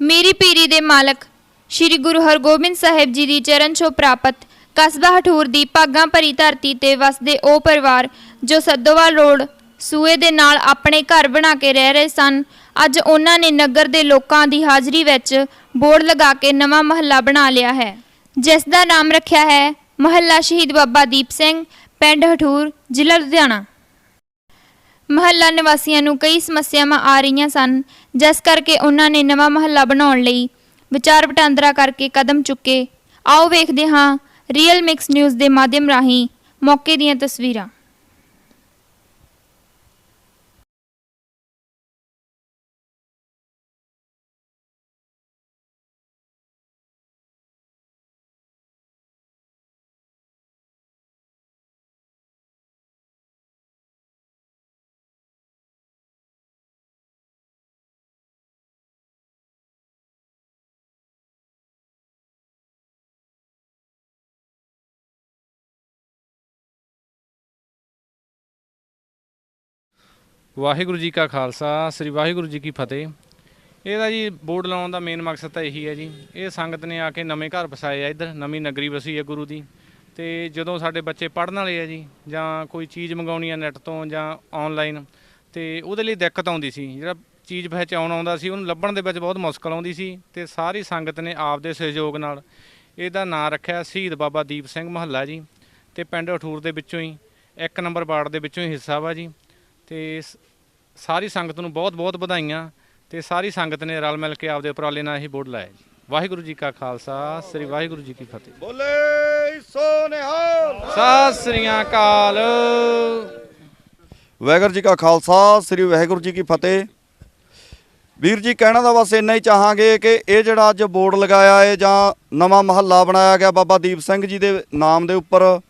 ਮੇਰੀ ਪੀਰੀ ਦੇ ਮਾਲਕ, ਸ੍ਰੀ ਗੁਰੂ ਹਰਗੋਬਿੰਦ ਸਾਹਿਬ ਜੀ ਦੀ ਚਰਨ ਛੋਹ ਪ੍ਰਾਪਤ, ਕਸਬਾ ਹਠੂਰ ਦੀ ਭਾਗਾਂ ਭਰੀ ਧਰਤੀ ਤੇ ਵਸਦੇ ਉਹ ਪਰਿਵਾਰ ਜੋ ਸੱਦੋਵਾਲ ਰੋਡ, ਸੂਏ ਦੇ ਨਾਲ ਆਪਣੇ ਘਰ ਬਣਾ ਕੇ ਰਹਿ ਰਹੇ ਸਨ, ਅੱਜ ਉਹਨਾਂ ਨੇ ਨਗਰ ਦੇ ਲੋਕਾਂ ਦੀ ਹਾਜ਼ਰੀ ਵਿੱਚ ਬੋਰਡ ਲਗਾ ਕੇ ਨਵਾਂ ਮਹੱਲਾ ਬਣਾ ਲਿਆ ਹੈ। ਜਿਸ ਦਾ ਨਾਮ ਰੱਖਿਆ ਹੈ ਮਹੱਲਾ ਸ਼ਹੀਦ ਬਾਬਾ ਦੀਪ ਸਿੰਘ, ਪਿੰਡ ਹਠੂਰ, ਜ਼ਿਲ੍ਹਾ ਲੁਧਿਆਣਾ। ਮਹੱਲਾ ਨਿਵਾਸੀਆਂ ਨੂੰ ਕਈ ਸਮੱਸਿਆਵਾਂ ਆ ਰਹੀਆਂ ਸਨ, ਜਿਸ ਕਰਕੇ ਉਹਨਾਂ ਨੇ ਨਵਾਂ ਮਹੱਲਾ ਬਣਾਉਣ ਲਈ ਵਿਚਾਰ ਵਟਾਂਦਰਾ ਕਰਕੇ ਕਦਮ ਚੁੱਕੇ। ਆਓ ਵੇਖਦੇ ਹਾਂ ਰੀਅਲ ਮਿਕਸ ਨਿਊਜ਼ ਦੇ ਮਾਧਿਅਮ ਰਾਹੀਂ ਮੌਕੇ ਦੀਆਂ ਤਸਵੀਰਾਂ। ਵਾਹਿਗੁਰੂ ਜੀ ਕਾ ਖਾਲਸਾ, ਸ੍ਰੀ ਵਾਹਿਗੁਰੂ ਜੀ ਕੀ ਫਤਿਹ। ਇਹਦਾ ਜੀ ਬੋਰਡ ਲਾਉਣ ਦਾ ਮੇਨ ਮਕਸਦ ਤਾਂ ਇਹੀ ਹੈ ਜੀ। ਇਹ ਸੰਗਤ ਨੇ ਆ ਕੇ ਨਵੇਂ ਘਰ ਵਸਾਏ ਆ ਇੱਧਰ, ਨਵੀਂ ਨਗਰੀ ਵਸੀ ਹੈ ਗੁਰੂ ਦੀ। ਤੇ ਜਦੋਂ ਸਾਡੇ ਬੱਚੇ ਪੜ੍ਹਨ ਵਾਲੇ ਆ ਜੀ, ਜਾਂ ਕੋਈ ਚੀਜ਼ ਮੰਗਾਉਣੀ ਆ ਨੈੱਟ ਤੋਂ ਜਾਂ ਆਨਲਾਈਨ ਤੇ ਉਹਦੇ ਲਈ ਦਿੱਕਤ ਆਉਂਦੀ ਸੀ। ਜਿਹੜਾ ਚੀਜ਼ ਪਹਿਚਾਉਣ ਆਉਂਦਾ ਸੀ, ਉਹਨੂੰ ਲੱਭਣ ਦੇ ਵਿੱਚ ਬਹੁਤ ਮੁਸ਼ਕਲ ਆਉਂਦੀ ਸੀ। ਤੇ ਸਾਰੀ ਸੰਗਤ ਨੇ ਆਪ ਦੇ ਸਹਿਯੋਗ ਨਾਲ ਇਹਦਾ ਨਾਂ ਰੱਖਿਆ, ਸ਼ਹੀਦ ਬਾਬਾ ਦੀਪ ਸਿੰਘ ਮਹੱਲਾ ਜੀ। ਤੇ ਪਿੰਡ ਅਠੂਰ ਦੇ ਵਿੱਚੋਂ ਹੀ, ਇੱਕ ਨੰਬਰ ਵਾਰਡ ਦੇ ਵਿੱਚੋਂ ਹੀ ਹਿੱਸਾ ਵਾ ਜੀ। ਤੇ ਸਾਰੀ ਸੰਗਤ ਨੂੰ ਬਹੁਤ-ਬਹੁਤ ਵਧਾਈਆਂ ਤੇ ਸਾਰੀ ਸੰਗਤ ਨੇ ਰਲ ਮਿਲ ਕੇ ਆਪਦੇ ਉਪਰਾਲੇ ਨਾਲ ਇਹ ਬੋਰਡ ਲਾਇਆ ਜੀ। ਵਾਹਿਗੁਰੂ ਜੀ ਕਾ ਖਾਲਸਾ ਸ੍ਰੀ ਵਾਹਿਗੁਰੂ ਜੀ ਕੀ ਫਤਿਹ। ਬੋਲੇ ਸੋ ਨਿਹਾਲ। ਸਤਿ ਸ੍ਰੀ ਅਕਾਲ। ਵਾਹਿਗੁਰੂ ਜੀ ਕਾ ਖਾਲਸਾ ਸ੍ਰੀ ਵਾਹਿਗੁਰੂ ਜੀ ਕੀ ਫਤਿਹ। ਵੀਰ ਜੀ ਕਹਿਣਾ ਦਾ ਬਸ ਇੰਨਾ ਹੀ ਚਾਹਾਂਗੇ ਕਿ ਇਹ ਜਿਹੜਾ ਅੱਜ ਬੋਰਡ ਲਗਾਇਆ ਹੈ ਜਾਂ ਨਵਾਂ ਮਹੱਲਾ ਬਣਾਇਆ ਗਿਆ ਬਾਬਾ ਦੀਪ ਸਿੰਘ ਜੀ ਦੇ ਨਾਮ ਦੇ ਉੱਪਰ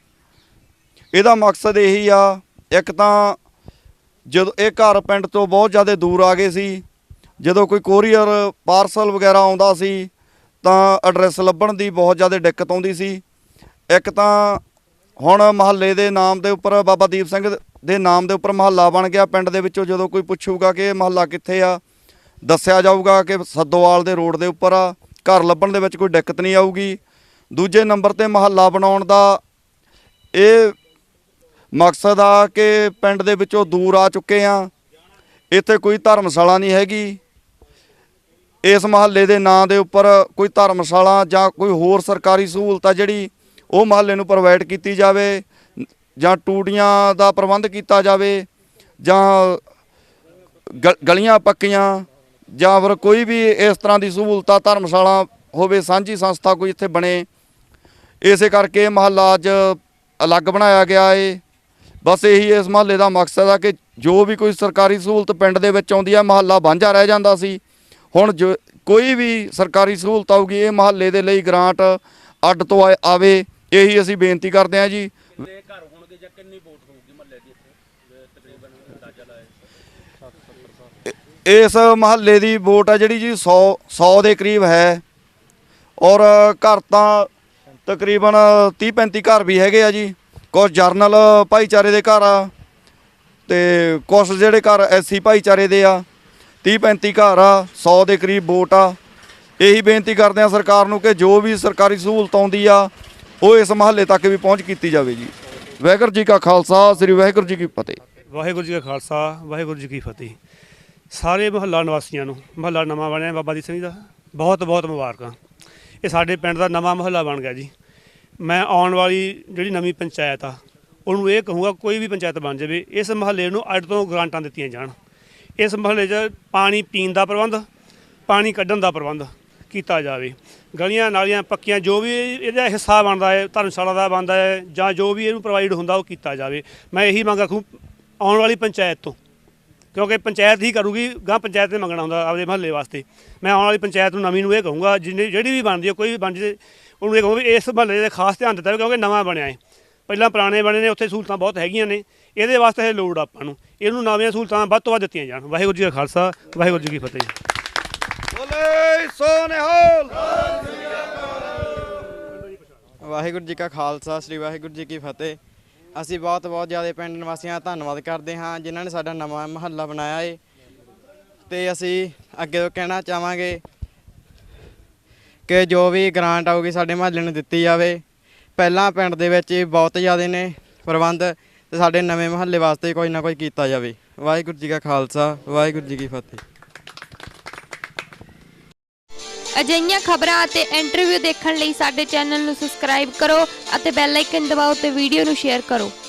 ਇਹਦਾ ਮਕਸਦ ਇਹੀ ਆ ਇੱਕ ਤਾਂ ਜਦੋਂ ਇਹ ਘਰ ਪਿੰਡ ਤੋਂ ਬਹੁਤ ਜ਼ਿਆਦਾ ਦੂਰ ਆ ਗਏ ਸੀ, ਜਦੋਂ ਕੋਈ ਕੋਰੀਅਰ ਪਾਰਸਲ ਵਗੈਰਾ ਆਉਂਦਾ ਸੀ, ਤਾਂ ਐਡਰੈਸ ਲੱਭਣ ਦੀ ਬਹੁਤ ਜ਼ਿਆਦਾ ਦਿੱਕਤ ਆਉਂਦੀ ਸੀ। ਇੱਕ ਤਾਂ ਹੁਣ ਮਹੱਲੇ ਦੇ ਨਾਮ ਦੇ ਉੱਪਰ ਬਾਬਾ ਦੀਪ ਸਿੰਘ ਦੇ ਨਾਮ ਦੇ ਉੱਪਰ ਮਹੱਲਾ ਬਣ ਗਿਆ ਪਿੰਡ ਦੇ ਵਿੱਚੋਂ, ਜਦੋਂ ਕੋਈ ਪੁੱਛੂਗਾ ਕਿ ਇਹ ਮਹੱਲਾ ਕਿੱਥੇ ਆ, ਦੱਸਿਆ ਜਾਊਗਾ ਕਿ ਸੱਦੋਵਾਲ ਦੇ ਰੋਡ ਦੇ ਉੱਪਰ ਆ, ਘਰ ਲੱਭਣ ਦੇ ਵਿੱਚ ਕੋਈ ਦਿੱਕਤ ਨਹੀਂ ਆਊਗੀ। ਦੂਜੇ ਨੰਬਰ ਤੇ ਮਹੱਲਾ ਬਣਾਉਣ ਦਾ ਇਹ ਮਕਸਦ ਆ ਕਿ ਪਿੰਡ ਦੇ ਵਿੱਚੋਂ ਦੂਰ ਆ ਚੁੱਕੇ ਆ। ਇੱਥੇ ਕੋਈ ਧਰਮਸ਼ਾਲਾ ਨਹੀਂ ਹੈਗੀ। ਇਸ ਮਹੱਲੇ ਦੇ ਨਾਂ ਦੇ ਉੱਪਰ ਕੋਈ ਧਰਮਸ਼ਾਲਾ ਜਾਂ ਕੋਈ ਹੋਰ ਸਰਕਾਰੀ ਸਹੂਲਤ ਆ ਜਿਹੜੀ ਉਹ ਮਹੱਲੇ ਨੂੰ ਪ੍ਰੋਵਾਈਡ ਕੀਤੀ ਜਾਵੇ ਜਾਂ ਟੂਟੀਆਂ ਦਾ ਪ੍ਰਬੰਧ ਕੀਤਾ ਜਾਵੇ ਜਾਂ ਗਲੀਆਂ ਪੱਕੀਆਂ ਜਾਂ ਫਿਰ ਕੋਈ ਵੀ ਇਸ ਤਰ੍ਹਾਂ ਦੀ ਸਹੂਲਤਾਂ ਧਰਮਸ਼ਾਲਾ ਹੋਵੇ, ਸਾਂਝੀ ਸੰਸਥਾ ਕੋਈ ਇੱਥੇ ਬਣੇ। ਇਸੇ ਕਰਕੇ ਇਹ ਮਹੱਲਾ ਅੱਜ ਅਲੱਗ ਬਣਾਇਆ ਗਿਆ ਏ। ਬਸ ਇਹੀ ਇਸ ਮਹੱਲੇ ਦਾ ਮਕਸਦ ਆ ਕਿ ਜੋ ਵੀ ਕੋਈ ਸਰਕਾਰੀ ਸਹੂਲਤ ਪਿੰਡ ਦੇ ਵਿੱਚ ਆਉਂਦੀ ਆ ਮਹੱਲਾ ਵਾਂਝਾ ਰਹਿ ਜਾਂਦਾ ਸੀ। ਹੁਣ ਜੋ ਕੋਈ ਵੀ ਸਰਕਾਰੀ ਸਹੂਲਤ ਆਊਗੀ ਇਹ ਮਹੱਲੇ ਦੇ ਲਈ ਗ੍ਰਾਂਟ ਅੱਡ ਤੋਂ ਆਵੇ ਇਹੀ ਅਸੀਂ ਬੇਨਤੀ ਕਰਦੇ ਹਾਂ ਜੀ। ਇਸ ਮਹੱਲੇ ਦੀ ਵੋਟ ਆ ਜਿਹੜੀ ਜੀ 100 100 ਦੇ ਕਰੀਬ ਹੈ। ਔਰ ਘਰ ਤਾਂ ਤਕਰੀਬਨ 30 35 ਘਰ ਵੀ ਹੈਗੇ ਆ ਜੀ। ਕੁਝ ਜਰਨਲ ਭਾਈਚਾਰੇ ਦੇ ਘਰ ਆ ਤੇ ਕੁਝ ਜਿਹੜੇ ਘਰ ਐਸੀ ਭਾਈਚਾਰੇ ਦੇ ਆ 30 35 ਘਰ ਆ 100 ਦੇ ਕਰੀਬ ਵੋਟ ਆ। ਇਹੀ ਬੇਨਤੀ ਕਰਦੇ ਆ ਸਰਕਾਰ ਨੂੰ ਕਿ ਜੋ ਵੀ ਸਰਕਾਰੀ ਸਹੂਲਤ ਆਉਂਦੀ ਆ, ਉਹ ਇਸ ਮਹੱਲੇ ਤੱਕ ਵੀ ਪਹੁੰਚ ਕੀਤੀ ਜਾਵੇ ਜੀ। ਵਾਹਿਗੁਰੂ ਜੀ ਕਾ ਖਾਲਸਾ, ਸ੍ਰੀ ਵਾਹਿਗੁਰੂ ਜੀ ਕੀ ਫਤਿਹ। ਵਾਹਿਗੁਰੂ ਜੀ ਕਾ ਖਾਲਸਾ, ਵਾਹਿਗੁਰੂ ਜੀ ਕੀ ਫਤਿਹ। ਸਾਰੇ ਮਹੱਲਾ ਨਿਵਾਸੀਆਂ ਨੂੰ, ਮਹੱਲਾ ਨਵਾਂ ਬਣਿਆ ਬਾਬਾ ਦੀਪ ਸਿੰਘ ਦਾ। ਬਹੁਤ ਬਹੁਤ ਮੁਬਾਰਕਾਂ। ਇਹ ਸਾਡੇ ਪਿੰਡ ਦਾ ਨਵਾਂ ਮਹੱਲਾ ਬਣ ਗਿਆ ਜੀ। ਮੈਂ ਆਉਣ ਵਾਲੀ ਜਿਹੜੀ ਨਵੀਂ ਪੰਚਾਇਤ ਆ, ਉਹਨੂੰ ਇਹ ਕਹੂੰਗਾ ਕੋਈ ਵੀ ਪੰਚਾਇਤ ਬਣ ਜਾਵੇ, ਇਸ ਮਹੱਲੇ ਨੂੰ ਅੱਡ ਤੋਂ ਗ੍ਰਾਂਟਾਂ ਦਿੱਤੀਆਂ ਜਾਣ। ਇਸ ਮਹੱਲੇ 'ਚ ਪਾਣੀ ਪੀਣ ਦਾ ਪ੍ਰਬੰਧ, ਪਾਣੀ ਕੱਢਣ ਦਾ ਪ੍ਰਬੰਧ ਕੀਤਾ ਜਾਵੇ। ਗਲੀਆਂ, ਨਾਲੀਆਂ, ਪੱਕੀਆਂ, ਜੋ ਵੀ ਇਹਦਾ ਹਿੱਸਾ ਬਣਦਾ ਹੈ, ਧਰਮਸ਼ਾਲਾ ਦਾ ਬਣਦਾ ਹੈ ਜਾਂ ਜੋ ਵੀ ਇਹਨੂੰ ਪ੍ਰੋਵਾਈਡ ਹੁੰਦਾ ਉਹ ਕੀਤਾ ਜਾਵੇ। ਮੈਂ ਇਹੀ ਮੰਗ ਰੱਖੂ ਆਉਣ ਵਾਲੀ ਪੰਚਾਇਤ ਤੋਂ। ਕਿਉਂਕਿ ਪੰਚਾਇਤ ਹੀ ਕਰੂਗੀ ਗਾਂ ਪੰਚਾਇਤ ਨੇ ਮੰਗਣਾ ਹੁੰਦਾ ਆਪਦੇ ਮਹੱਲੇ ਵਾਸਤੇ। ਮੈਂ ਆਉਣ ਵਾਲੀ ਪੰਚਾਇਤ ਨੂੰ ਨਵੀਂ ਨੂੰ ਇਹ ਕਹੂੰਗਾ ਜਿੰਨੀ ਜਿਹੜੀ ਵੀ ਬਣਦੀ ਹੈ ਕੋਈ ਵੀ ਬਣ ਜੇ ਉਹਨੂੰ ਇਹ ਕਹੂੰਗਾ ਵੀ ਇਸ ਮਹੱਲੇ ਦੇ ਖਾਸ ਧਿਆਨ ਦਿੱਤਾ ਕਿਉਂਕਿ ਨਵਾਂ ਬਣਿਆ ਹੈ। ਪਹਿਲਾਂ ਪੁਰਾਣੇ ਬਣੇ ਨੇ ਉੱਥੇ ਸਹੂਲਤਾਂ ਬਹੁਤ ਹੈਗੀਆਂ ਨੇ। ਇਹਦੇ ਵਾਸਤੇ ਇਹ ਲੋੜ ਆਪਾਂ ਨੂੰ। ਇਹਨੂੰ ਨਵੀਆਂ ਸਹੂਲਤਾਂ ਵੱਧ ਤੋਂ ਵੱਧ ਦਿੱਤੀਆਂ ਜਾਣ। ਵਾਹਿਗੁਰੂ ਜੀ ਕਾ ਖਾਲਸਾ ਵਾਹਿਗੁਰੂ ਜੀ ਕੀ ਫਤਿਹ। ਬੋਲੇ ਸੋ ਨਿਹਾਲ ਵਾਹਿਗੁਰੂ ਜੀ ਕਾ ਖਾਲਸਾ ਸ੍ਰੀ ਵਾਹਿਗੁਰੂ ਜੀ ਕੀ ਫਤਿਹ। ਅਸੀਂ ਬਹੁਤ ਬਹੁਤ ਜ਼ਿਆਦਾ ਪਿੰਡ ਨਿਵਾਸੀਆਂ ਦਾ ਧੰਨਵਾਦ ਕਰਦੇ ਹਾਂ ਜਿਨ੍ਹਾਂ ਨੇ ਸਾਡਾ ਨਵਾਂ ਮਹੱਲਾ ਬਣਾਇਆ ਏ। ਤੇ ਅਸੀਂ ਅੱਗੇ ਤੋਂ ਕਹਿਣਾ ਚਾਹਾਂਗੇ ਕਿ ਜੋ ਵੀ ਗ੍ਰਾਂਟ ਆਊਗੀ ਸਾਡੇ ਮਹੱਲੇ ਨੂੰ ਦਿੱਤੀ ਜਾਵੇ। ਪਹਿਲਾਂ ਪਿੰਡ ਦੇ ਵਿੱਚ ਬਹੁਤ ਜ਼ਿਆਦਾ ਨੇ ਪ੍ਰਬੰਧ ਤੇ ਸਾਡੇ ਨਵੇਂ ਮਹੱਲੇ ਵਾਸਤੇ ਕੋਈ ਨਾ ਕੋਈ ਕੀਤਾ ਜਾਵੇ। ਵਾਹਿਗੁਰੂ ਜੀ ਕਾ ਖਾਲਸਾ, ਵਾਹਿਗੁਰੂ ਜੀ ਕੀ ਫਤਿਹ। ਅਜਿਹੀਆਂ ਖਬਰਾਂ ਅਤੇ ਇੰਟਰਵਿਊ ਦੇਖਣ ਲਈ ਸਾਡੇ ਚੈਨਲ ਨੂੰ ਸਬਸਕ੍ਰਾਈਬ ਕਰੋ ਅਤੇ ਬੈਲ ਆਈਕਨ ਦਬਾਓ ਤੇ ਵੀਡੀਓ ਨੂੰ ਸ਼ੇਅਰ ਕਰੋ।